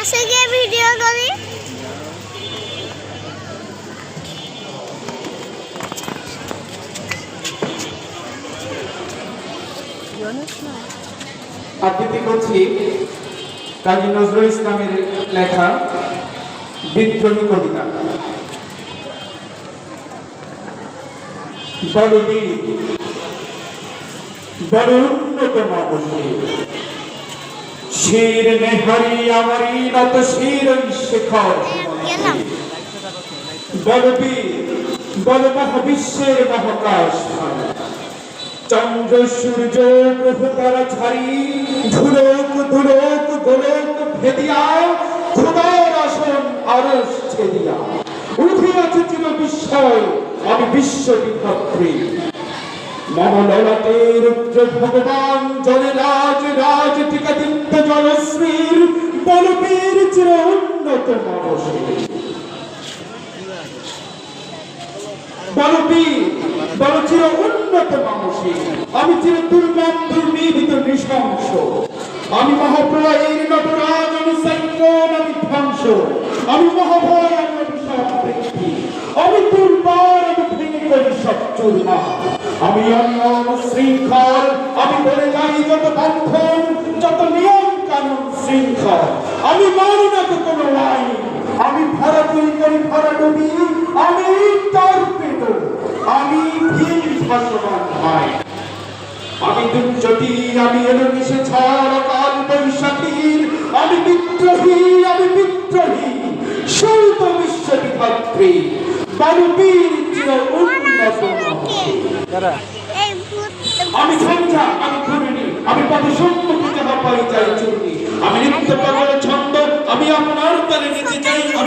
আসে গিয়ে ভিডিও করি। আবৃত্তি করছি কাজী নজরুল ইসলামের লেখা বিদ্রোহী কবিতা। বলবি বড় উন্নতম অবশ্যই শির নেহারি আমারি নত শির শেখর। বলবি বল মহাবিশ্বের মহাকাশ চন্দ্র, সূর্য, গ্রহ তারা ছাড়ি। ধুলোক ধুলোক, গোলক ভেদিয়া। খোদার আসন আরস ছেদিয়া। উঠে আছে চির বিস্ময়, আমি বিশ্ব বিভক্তি। মমললাতে রুদ্র ভগবান, জলে রাজ রাজ টিকাদিত্য জলশ্রীর বলবীর চির উন্নত মানসী বল চির উন্নত মানুষী আমি চির দুর্গম দুর্নিবিত নৃশংস। আমি মহাপ্রলয়ের নটরাজ, আমি সৈন্যন আমি ধ্বংস। আমি মহাভয়, আমি আমি দুর্বার, আমি ভেঙে করি সব চুরমা আমি অনিয়ম শৃঙ্খল, আমি বলে যাই যত বন্ধন, যত আমি মানি না তো কোনো আইন আমি ভরা তুই করি ভরা ডুবি আমি তর্পিত আমি ভিন ভাসমান ভাই। আমি দুর্যোগী আমি এলো মিশে ঝড় কাল বৈশাখীর। আমি বিদ্রোহী আমি বিদ্রোহী। সৌত বিশ্ব বিভাত্রী বালুবীর চির উন্নত আমি ঝঞ্ঝা আমি ঘুরিনি আমি পথে সম্মুখে যাহা পাই চাই